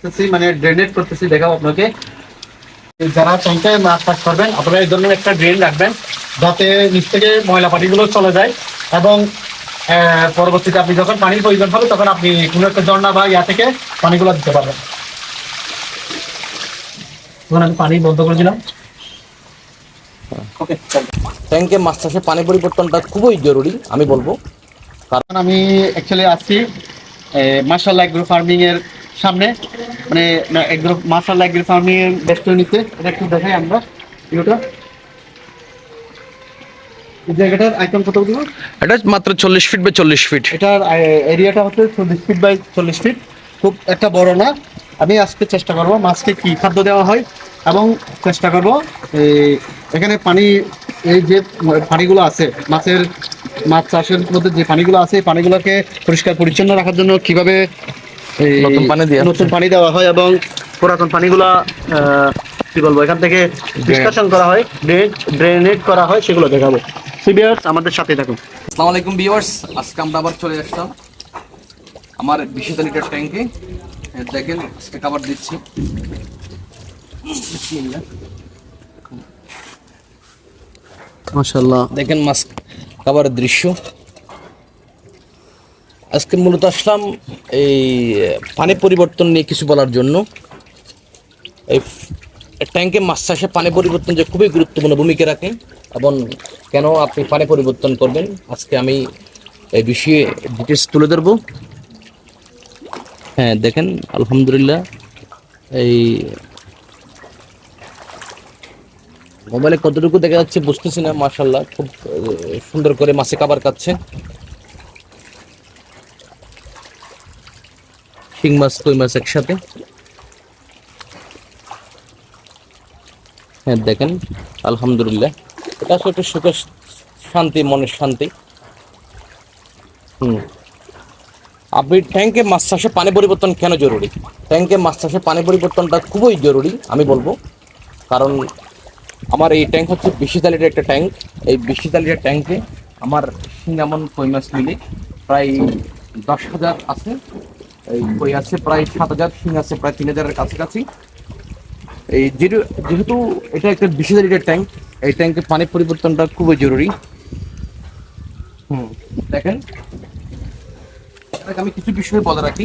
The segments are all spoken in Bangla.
করতেছি মানে ড্রেনেজ করতেছি দেখাবো আপনাকে। যারা ট্যাঙ্কে মাছ চাষ করবেন আপনারা এই ধরনের একটা ড্রেন রাখবেন যাতে নিচ থেকে ময়লা পানিগুলো চলে যায়। এবং পরবর্তীতে আপনি যখন পানির প্রয়োজন হবে তখন আপনি কোনো একটা ঝর্ণা বা ইয়া থেকে পানিগুলো দিতে পারবেন। তখন আমি পানি বন্ধ করে দিলাম। ওকে ট্যাঙ্কে মাছ চাষে পানি পরিবর্তনটা খুবই জরুরি আমি বলব। কারণ আমি অ্যাকচুয়ালি আছি মার্শাল এগ্রো ফার্মিং এর সামনে। মানে এগ্রো মার্শাল এগ্রো ফার্মিং এর বেস্টনিতে এটা একটু দেখাই আমরা ভিডিওটা। জায়গাটার আইটেম কত দিল এটা মাত্র চল্লিশ ফিট বা চল্লিশ ফিট এটার এরিয়াটা হচ্ছে চল্লিশ ফিট বাই চল্লিশ ফিট খুব একটা বড় না। আমি আজকে চেষ্টা করব মাছকে কি খাদ্য দেওয়া হয় এবং চেষ্টা করব এখানে পানি এই যে পানিগুলো আছে মাছের মাছ চাষের মধ্যে যে পানিগুলো আছে এই পানিগুলোকে পরিষ্কার পরিচ্ছন্ন রাখার জন্য কীভাবে নতুন পানি দেওয়া নতুন পানি দেওয়া হয় এবং পুরাতন পানিগুলো কি বলব এখান থেকে ডিসকাশন করা হয় ড্রেনেজ করা হয় সেগুলো দেখাবো। সিবিআর্স আমাদের সাথে থাকুন। আসসালামু আলাইকুম ভিউয়ার্স আজকে আমরা আবার চলে আসলাম আমার বিশ লিটার ট্যাঙ্কে। দেখেন আজকে খাবার দিচ্ছি। মাশাআল্লাহ দেখেন মাছ খাবারের দৃশ্য। আজকে মূলত আসলাম এই পানি পরিবর্তন নিয়ে কিছু বলার জন্য। এই ট্যাঙ্কে মাছ চাষে পানি পরিবর্তন যে খুবই গুরুত্বপূর্ণ ভূমিকা রাখে এবং কেন আপনি পানি পরিবর্তন করবেন, আজকে আমি এই বিষয়ে ডিটেলস তুলে ধরবো। হ্যাঁ দেখেন, আলহামদুলিল্লাহ, এই মোবাইলে কতটুকু দেখা যাচ্ছে বুঝতেছি না মাশাল্লাহ খুব সুন্দর করে মাছে খাবার খাচ্ছে শিং মাছ কই মাছ একসাথে। হ্যাঁ দেখেন, আলহামদুলিল্লাহ। এটা আসলে একটা সুখের শান্তি, মনের শান্তি। হুম। আপনি ট্যাঙ্কে মাছ চাষে পানি পরিবর্তন কেন জরুরি? ট্যাঙ্কে মাছ চাষে পানি পরিবর্তনটা খুবই জরুরি, আমি বলব। কারণ আমার এই ট্যাঙ্ক হচ্ছে বিশি লিটার একটা ট্যাঙ্ক এই বিশি লিটার ট্যাঙ্কে আমার সিঙ্গামন কই মাছ মিলে প্রায় দশ হাজার আছে। এই কই আছে? প্রায় সাত হাজার শিং আছে প্রায় তিন হাজারের কাছাকাছি। এই যেহেতু এটা একটা বিশি লিটার ট্যাঙ্ক এই ট্যাঙ্কে পানি পরিবর্তনটা খুবই জরুরি। হুম। দেখেন আমি কিছু বিষয় বলে রাখি।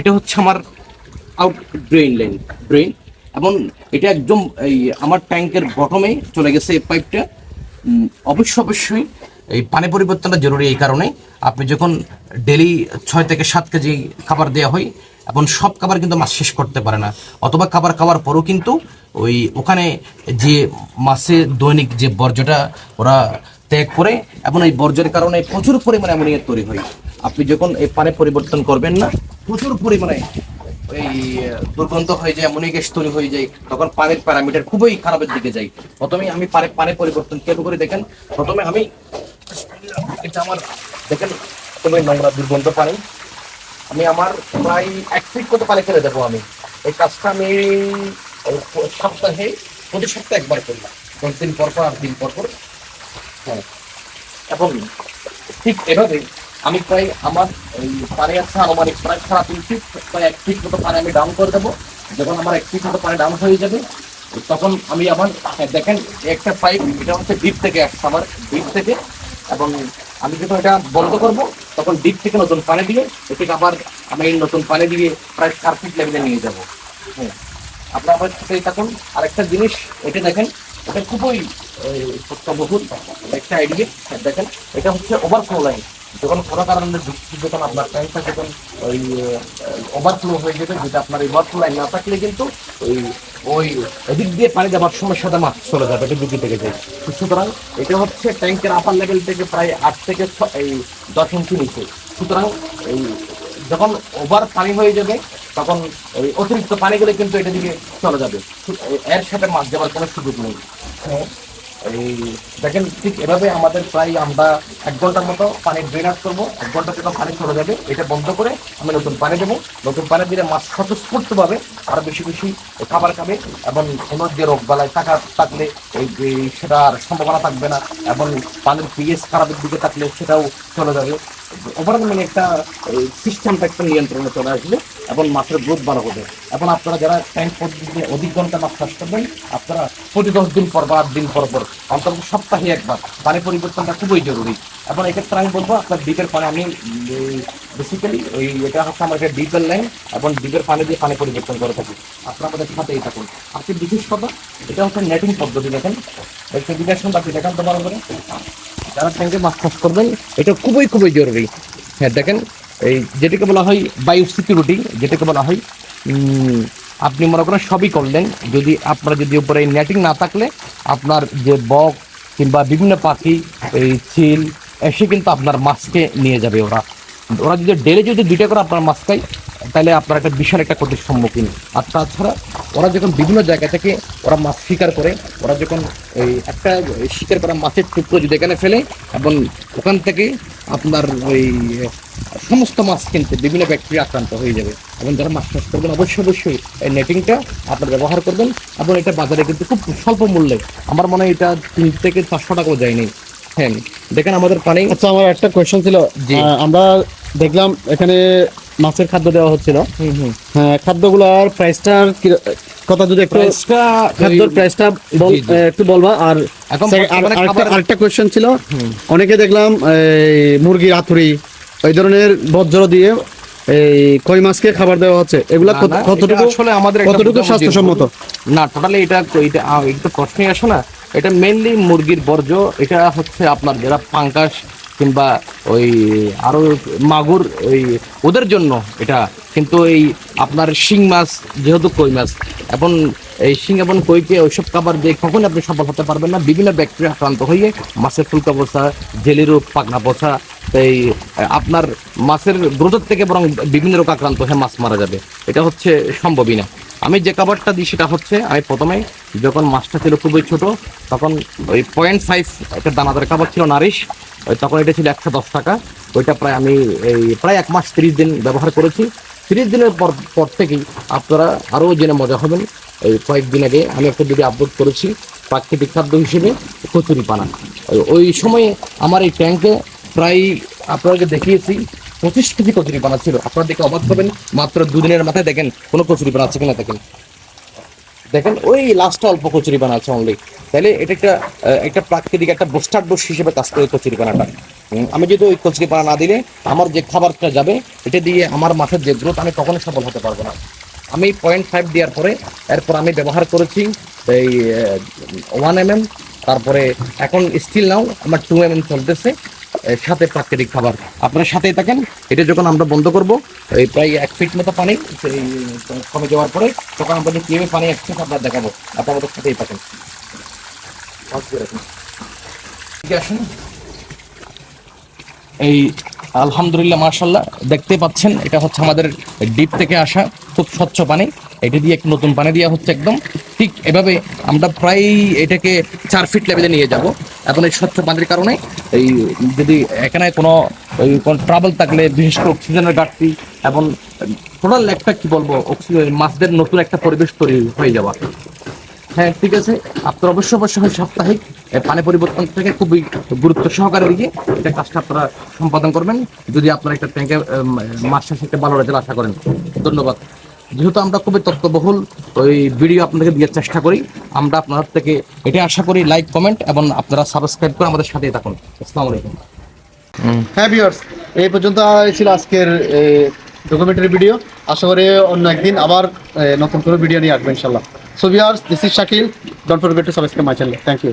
এটা হচ্ছে আমার আউট ড্রেন লাইন ড্রেন এবং এটা একদম এই আমার ট্যাঙ্কের বটমে চলে গেছে এই পাইপটা অবশ্য অবশ্যই এই পানি পরিবর্তনটা জরুরি এই কারণে। আপনি যখন ডেলি ছয় থেকে সাত কেজি খাবার দেওয়া হয় এবং সব খাবার কিন্তু মাছ শেষ করতে পারে না। অথবা খাবার খাওয়ার পরও কিন্তু ওই ওখানে যে মাছের দৈনিক যে বর্জ্যটা ওরা ত্যাগ করে এবং এই বর্জ্যের কারণে প্রচুর পরিমাণে অ্যামোনিয়া তৈরি হয়। আপনি যখন এই পানি পরিবর্তন করবেন না, প্রচুর পরিমাণে এই দুর্গন্ধ হয়ে যায়, অ্যামোনিয়া গ্যাস তৈরি হয়ে যায়, তখন পানির প্যারামিটার খুবই খারাপের দিকে যায়। প্রথমে আমি পানি পানি পরিবর্তন কেন করে দেখেন? প্রথমে আমি, এটা আমার দেখেন খুবই নোংরা দুর্গন্ধ পানি। আমি আমার প্রায় এক ফিট মতো পানি ফেলে দেবো আমি। এই কাজটা আমি সপ্তাহে প্রতি সপ্তাহে একবার করি। দশ দিন পর পর আট দিন পর পর। হ্যাঁ। এবং ঠিক এভাবে আমি প্রায় আমার এই পানি আছে আনুমানিক প্রায় সাড়ে তিন ফিট প্রায় এক ফিট মতো পানি আমি ডাউন করে দেবো। যখন আমার এক ফিট মতো পানি ডাউন হয়ে যাবে তখন আমি আমার হ্যাঁ, দেখেন একটা পাইপ এটা হচ্ছে ডিপ থেকে আসছে আমার ডিপ থেকে। এবং আমি যখন এটা বন্ধ করব, তখন ডিপ থেকে নতুন পানি দিয়ে, এটাকে আবার আমি এই নতুন পানি দিয়ে প্রায় চার ফিট লেভেলে নিয়ে যাব। হ্যাঁ। আপনার আমার সাথে থাকুন। আরেকটা জিনিস, এটা দেখেন, এটা খুবই সত্যবহুল একটা আইডিয়া দেখেন, এটা হচ্ছে ওভারফ্লো লাইন যখন কোনো কারণে বৃষ্টি যখন আপনার ট্যাঙ্কটা যখন ওই ওভারফ্লো হয়ে যাবে যেটা আপনার ওভারফ্লো লাইন না থাকলে কিন্তু ওই ওই এদিক দিয়ে পানি যাওয়ার সময় সাথে মাছ চলে যাবে এটা ঢুকে থেকে যায়। সুতরাং এটা হচ্ছে ট্যাঙ্কের আপার লেভেল থেকে প্রায় আট থেকে এই দশ ইঞ্চি নিচে। সুতরাং এই যখন ওভার পানি হয়ে যাবে তখন ওই অতিরিক্ত পানিগুলো কিন্তু এটা দিকে চলে যাবে। এর সাথে মাছ যাওয়ার কোনো সুযোগ নেই। হ্যাঁ, এই, দেখেন ঠিক এভাবে আমাদের প্রায় আমরা এক ঘণ্টার মতো পানি ড্রেন আউট করব। এক ঘণ্টা থেকে পানি চলে যাবে। এটা বন্ধ করে আমি নতুন পানি দেবো। নতুন পানি দিলে মাছ স্বতঃস্ফূর্ত পাবে আর বেশি বেশি খাবার খাবে এবং কোনো যে রোগ বালায় থাকা থাকলে এই সেটা আর সম্ভাবনা থাকবে না এবং পানির পিএস খারাপের দিকে থাকলে সেটাও চলে যাবে। ওভারঅল মানে একটা সিস্টেমটা একটা নিয়ন্ত্রণে চলে আসবে। এবং মাছের গ্রোথ ভালো হবে এবং আপনারা যারা ট্যাঙ্ক পদ্ধতিতে অধিক ঘণ্টা মাছ চাষ করবেন, আপনারা প্রতি দশ দিন পর বা আট দিন পর পর, অন্তত সপ্তাহে একবার। পানি পরিবর্তনটা খুবই জরুরি। এবং এক্ষেত্রে আমি বলব, আপনার ডিপের পানি আমি বেসিক্যালি ওই এটা হচ্ছে আমার একটা ডিপের লাইন এবং ডিপের পানি দিয়ে পানি পরিবর্তন করে থাকি। আপনারা আমাদের সাথেই থাকুন। আজকে বিশেষ কথা, এটা হচ্ছে নেটিং পদ্ধতি দেখেন। একটু বিকাশন বাকি দেখান তো ভালো করে যারা ট্যাঙ্কে মাছ চাষ করবেন, এটা খুবই খুবই জরুরি। হ্যাঁ দেখেন এই যেটাকে বলা হয় বায়ু সিকিউরিটি যেটাকে বলা হয় আপনি মনে করেন সবই করলেন। যদি আপনার যদি উপরে নেটিং না থাকলে, আপনার যে বক কিংবা বিভিন্ন পাখি, এই চিল এসে কিন্তু আপনার মাছকে নিয়ে যাবে ওরা। ওরা যদি ডেলে যদি দুইটা করে আপনার মাছ খায়, তাহলে আপনার একটা বিশাল একটা ক্ষতির সম্মুখীন। আর তাছাড়া ওরা যখন বিভিন্ন জায়গা থেকে ওরা মাছ শিকার করে, ওরা যখন এই একটা শিকার করা মাছের টুকরো যদি এখানে ফেলে, এবং ওখান থেকে আপনার ওই সমস্ত মাছ কিন্তু বিভিন্ন ব্যাকটেরিয়া আক্রান্ত হয়ে যাবে। এবং যারা মাছ চাষ করবেন অবশ্যই অবশ্যই এই নেটিংটা আপনার ব্যবহার করবেন। এবং এটা বাজারে কিন্তু খুব স্বল্প মূল্যে। আমার মনে হয় এটা তিন থেকে চারশো টাকাও যায়নি। হ্যাঁ দেখেন আমাদের পানি আচ্ছা আমার একটা কোয়েশ্চেন ছিল। যে আমরা দেখলাম এখানে মাছের খাদ্য দেওয়া হচ্ছিল। হ্যাঁ খাদ্যগুলোর প্রাইসটার কথা যদি একটু খাদ্যর প্রাইসটা একটু বলবা। আর আরেকটা কোয়েশ্চেন ছিল। অনেকে দেখলাম এই মুরগির আথুরি ওই ধরনের বজ্র দিয়ে এই কই মাছকে খাবার দেওয়া হচ্ছে। এগুলা কতটুকু আসলে আমাদের কতটুকু স্বাস্থ্যসম্মত? না টোটালি এটা এটা এটা প্রশ্নই আসে না। এটা মেইনলি মুরগির বর্জ্য এটা হচ্ছে আপনার যারা পাঙ্কাস কিংবা ওই আরও মাগুর ওই ওদের জন্য এটা। কিন্তু এই আপনার শিং মাছ, যেহেতু কই মাছ এবং এই শিং এবং কইকে ওইসব খাবার দিয়ে কখনই আপনি সফল হতে পারবেন না। বিভিন্ন ব্যাকটেরিয়া আক্রান্ত হয়ে মাছের ফুলকা পচা জেলি রোগ পাকনা পচা এই আপনার মাছের গ্রোথের থেকে বরং বিভিন্ন রোগ আক্রান্ত হয়ে মাছ মারা যাবে। এটা হচ্ছে সম্ভবই না। আমি যে খাবারটা দিই সেটা হচ্ছে, আমি প্রথমে যখন মাছটা ছিল খুবই ছোট, তখন ওই পয়েন্ট ফাইভ একটা দানাদার খাবার ছিল নারিশ, ওই তখন এটা ছিল একশো দশ টাকা। ওইটা প্রায় আমি এই প্রায় এক মাস তিরিশ দিন ব্যবহার করেছি। তিরিশ দিনের পর পর থেকেই আপনারা আরও জেনে মজা হবেন। এই কয়েকদিন আগে আমি একটা ভিডিও আপলোড করেছি, প্রাকৃতিক খাদ্য হিসেবে কচুরি পানা ওই- সময়ে আমার এই ট্যাঙ্কে প্রায় আপনাকে দেখিয়েছি পঁচিশ কেজি কচুরি পানা ছিল আপনারা দেখে অবাক হবেন, মাত্র দুদিনের মাথায় দেখেন, কোনো কচুরি আছে কিনা দেখেন। দেখেন, ওই লাস্টটা অল্প কচুরি আছে অনলি তাহলে এটা একটা একটা প্রাকৃতিক একটা বোস্টার ডোজ হিসেবে কাজ করে কচুরি পানাটা আমি যদি ওই কচুরি পানা না দিলে, আমার যে খাবারটা যাবে, এটা দিয়ে আমার মাথার যে গ্রোথ, আমি কখনোই সফল হতে পারব না। আমি পয়েন্ট ফাইভ দেওয়ার পরে, এরপর আমি ব্যবহার করেছি এই ওয়ান এম এম তারপরে এখন স্টিল নাও আমার টু এম এম চলতেছে। সাথে প্রাকৃতিক খাবার। আপনার সাথেই থাকেন, এটা যখন আমরা বন্ধ করব, এই প্রায় এক ফিট মতো পানি কমে যাওয়ার পরে তখন আমরা কীভাবে পানি আসছে আপনার দেখাবো। আপনার সাথেই থাকেন। এই, আলহামদুলিল্লাহ মাশাল্লাহ দেখতে পাচ্ছেন, এটা হচ্ছে আমাদের ডিপ থেকে আসা খুব স্বচ্ছ পানি। এটা দিয়ে একটু নতুন পানি দেওয়া হচ্ছে একদম। ঠিক এভাবে আমরা প্রায় এটাকে চার ফিট লেভেলে নিয়ে যাব। এখন এই স্বচ্ছ পানির কারণে এই যদি এখানে কোনো ওই কোনো ট্রাভেল থাকলে, বিশেষ করে অক্সিজেনের ঘাটতি এবং টোটাল একটা কি বলব অক্সিজেন মাছদের নতুন একটা পরিবেশ তৈরি হয়ে যাওয়া। হ্যাঁ ঠিক আছে। আপনার অবশ্যই অবশ্যই সাপ্তাহিক পানি পরিবর্তন থেকে খুবই গুরুত্ব সহকারে দিকে এটা কাজটা আপনারা সম্পাদন করবেন। যদি আপনারা একটা ট্যাঙ্কে মাছ চাষে একটা ভালো রেজাল্ট আশা করেন। ধন্যবাদ। যেহেতু আমরা খুবই তথ্যবহুল ওই ভিডিও আপনাদেরকে দেওয়ার চেষ্টা করি। আমরা আপনাদের থেকে এটা আশা করি লাইক কমেন্ট এবং আপনারা সাবস্ক্রাইব করে আমাদের সাথে থাকুন। আসসালামু আলাইকুম। হ্যাঁ ভিউয়ার্স এই পর্যন্ত ছিল আজকের ডকুমেন্টারি ভিডিও আশা করি অন্য একদিন আবার নতুন করে ভিডিও নিয়ে আসবেন ইনশাল্লাহ so viewers this is Shakil don't forget to subscribe my channel thank you